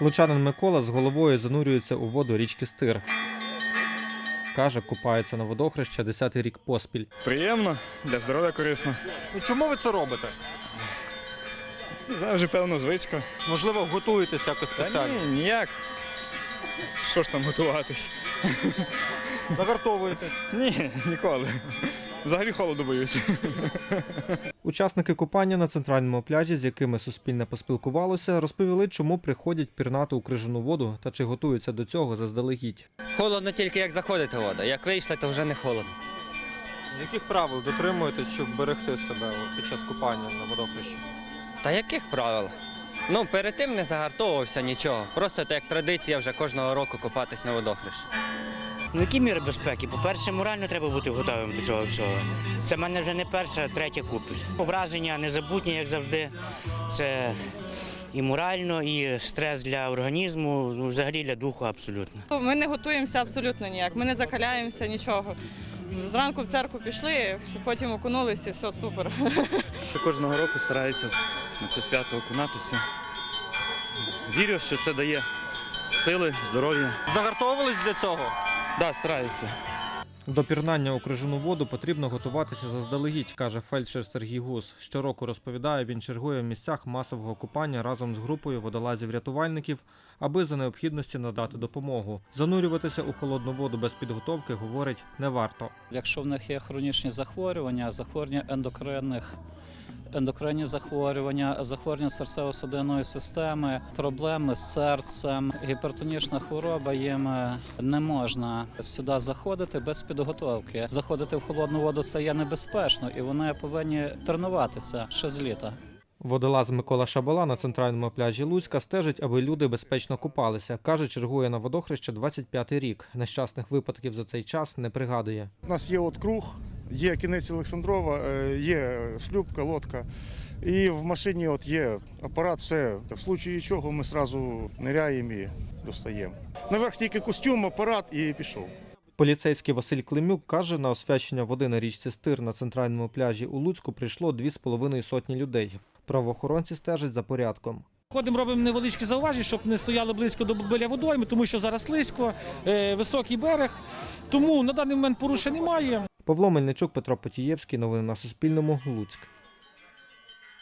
Лучанин Микола з головою занурюється у воду річки Стир. Каже, купається на водохреща 10-й рік поспіль. Приємно, для здоров'я корисно. Ну чому ви це робите? Не знаю, вже певно звичка. Можливо, готуєтесь якось Та спеціально. ні, ніяк. Що ж там готуватись? Загартовуєтесь. Ні, ніколи. Взагалі холоду боюсь. Учасники купання на центральному пляжі, з якими суспільне поспілкувалося, розповіли, чому приходять пірнати у крижану воду та чи готуються до цього заздалегідь. Холодно тільки як заходить вода. Як вийшли, то вже не холодно. Яких правил дотримуєтесь, щоб берегти себе під час купання на водохрещі? Та яких правил? Ну, перед тим не загартовувався нічого. Просто це як традиція вже кожного року купатись на водохрещі. Ну, які міри безпеки? По-перше, морально треба бути готовим до цього всього. Це в мене вже не перша, а третя купель. Ображення незабутні, як завжди. Це і морально, і стрес для організму, ну, взагалі для духу абсолютно. Ми не готуємося абсолютно ніяк. Ми не закаляємося нічого. Зранку в церкву пішли, потім окунулися, і все супер. Я кожного року стараюся на це свято окунатися. Вірю, що це дає сили, здоров'я. Загартовувались для цього? Так, да, стараюся. До пірнання у крижану воду потрібно готуватися заздалегідь, каже фельдшер Сергій Гус. Щороку розповідає, він чергує в місцях масового купання разом з групою водолазів-рятувальників, аби за необхідності надати допомогу. Занурюватися у холодну воду без підготовки, говорить, не варто. Якщо в них є хронічні захворювання, захворювання ендокринних, ендокринні захворювання, захворювання серцево-судинної системи, проблеми з серцем, гіпертонічна хвороба їм е, не можна сюди заходити без підготовки. Заходити в холодну воду це є небезпечно, і вони повинні тренуватися ще з літа. Водолаз Микола Шабала на центральному пляжі Луцька стежить, аби люди безпечно купалися. Каже, чергує на водохреще 25-й рік. Нещасних випадків за цей час не пригадує. У нас є от круг, є кінець Олександрова, е, є шлюпка, лодка. І в машині от є апарат, все. В случаї чого ми одразу ниряємо і достаємо. Наверх тільки костюм, апарат і пішов. Поліцейський Василь Климюк каже, на освячення води на річці Стир на центральному пляжі у Луцьку прийшло 2,5 сотні людей. Правоохоронці стежать за порядком. Ходимо, робимо невеличкі зауваження, щоб не стояли близько до біля водойми, тому що зараз слизько, е, високий берег. Тому на даний момент порушень немає. Павло Мельничук, Петро Потієвський. Новини на Суспільному. Луцьк.